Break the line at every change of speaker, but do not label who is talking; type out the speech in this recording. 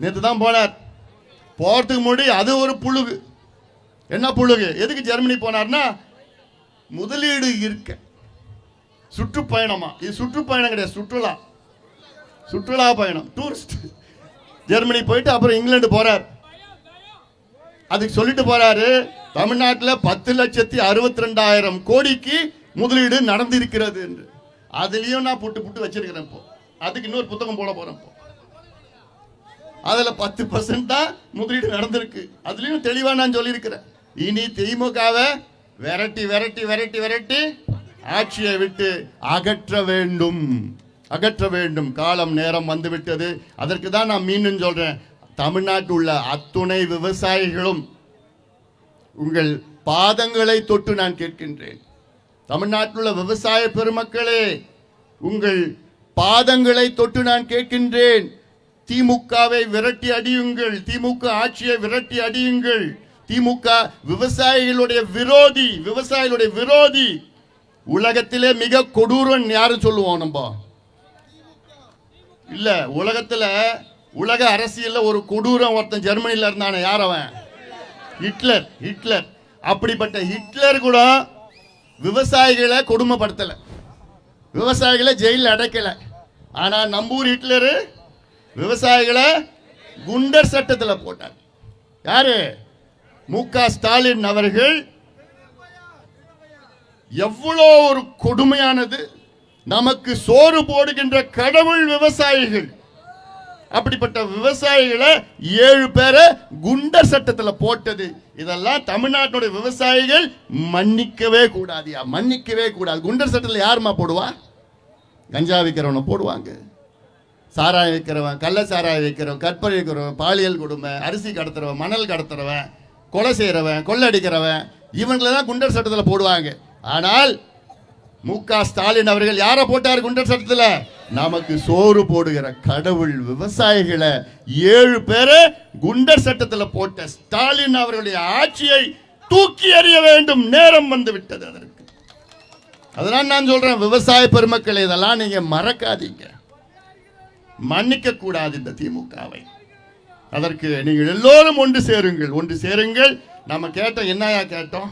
நேற்று தான் போனார். போகிறதுக்கு முன்னாடி அது ஒரு புழுகு. என்ன புழுகு? எதுக்கு ஜெர்மனி போனார்னா முதலீடு இருக்க. சுற்றுப்பயணமா. இது சுற்றுப்பயணம் கிடையாது சுற்றுலா. சுற்றுலா பயணம் டூரிஸ்ட் ஜெர்மனி போயிட்டு அப்புறம் இங்கிலாந்து போறார். அதுக்கு சொல்லிட்டு போறாரு தமிழ்நாட்டில் பத்து லட்சத்தி அறுபத்தி ரெண்டாயிரம் கோடிக்கு முதலீடு நடந்திருக்கிறது என்று. அதுலேயும் நான் புட்டு புட்டு வச்சிருக்கிறேன் இப்போ. அதுக்கு இன்னொரு புத்தகம் போட போறேன் இப்போ. அதில் பத்து பர்சன்ட் தான் முதலீடு நடந்திருக்கு. அதுலேயும் தெளிவாக நான் சொல்லியிருக்கிறேன். இனி திமுகவை விரட்டி விரட்டி விரட்டி விரட்டி ஆட்சியை விட்டு அகற்ற வேண்டும். அகற்ற வேண்டும். காலம் நேரம் வந்துவிட்டது. அதற்கு தான் நான் மீண்டும் சொல்கிறேன் தமிழ்நாட்டில் உள்ள அத்துணை விவசாயிகளும் உங்கள் பாதங்களை தொட்டு நான் கேட்கின்றேன். தமிழ்நாட்டில் உள்ள விவசாய பெருமக்களே உங்கள் பாதங்களை தொட்டு நான் கேட்கின்றேன். திமுகவை விரட்டி அடியுங்கள். திமுக ஆட்சியை விரட்டி அடியுங்கள். திமுக விவசாயிகளுடைய விரோதி விவசாயிகளுடைய விரோதி. உலகத்திலே மிக கொடூரன் யாரு சொல்லுவோம் நம்ம? இல்ல உலகத்துல உலக அரசியல்ல ஒரு கொடூரம் ஒருத்தன் ஜெர்மனில இருந்தான யார் அவன்? Hitler Hitler. அப்படிப்பட்ட ஹிட்லர் கூட விவசாயிகளை கொடுமைப்படுத்தல. விவசாயிகளை ஜெயிலில் அடைக்கல. ஆனா நம்பூர் ஹிட்லரு விவசாயிகளை குண்டர் சட்டத்தில் போட்டார் யாரு? மு ஸ்டாலின் அவர்கள். எவ்வளோ ஒரு கொடுமையானது. நமக்கு சோறு போடுகின்ற கடவுள் விவசாயிகள். அப்படிப்பட்ட விவசாயிகளை ஏழு பேரை குண்டர் சட்டத்தில் போட்டது. இதெல்லாம் தமிழ்நாட்டுடைய விவசாயிகள் மன்னிக்கவே கூடாதியா மன்னிக்கவே கூடாது. குண்டர் சட்டத்தில் யாரும்மா போடுவா? கஞ்சா விற்கிறவனை போடுவாங்க. சாராயம் வைக்கிறவன் கள்ள சாராயம் வைக்கிறவன் கற்பனை வைக்கிறவன் பாலியல் கொடுமை அரிசி கடத்துறவன் மணல் கடத்துறவன் கொலை செய்கிறவன் கொள்ளடிக்கிறவன் இவங்களை தான் குண்டர் சட்டத்தில் போடுவாங்க. ஆனால் மு க ஸ்டாலின் அவர்கள் யாரை போட்டார் குண்டர் சட்டத்தில்? நமக்கு சோறு போடுகிற கடவுள் விவசாயிகளை ஏழு பேரை குண்டர் சட்டத்தில் போட்ட ஸ்டாலின் அவர்களுடைய ஆட்சியை தூக்கி எறிய வேண்டும். நேரம் வந்து விட்டது அதற்கு. அதனால் நான் சொல்றேன் விவசாய பெருமக்கள் இதெல்லாம் நீங்க மறக்காதீங்க. மன்னிக்க கூடாது இந்த திமுகவை. அதற்கு நீங்கள் எல்லோரும் ஒன்று சேருங்கள். ஒன்று சேருங்கள். நம்ம கேட்டோம் என்னையா கேட்டோம்?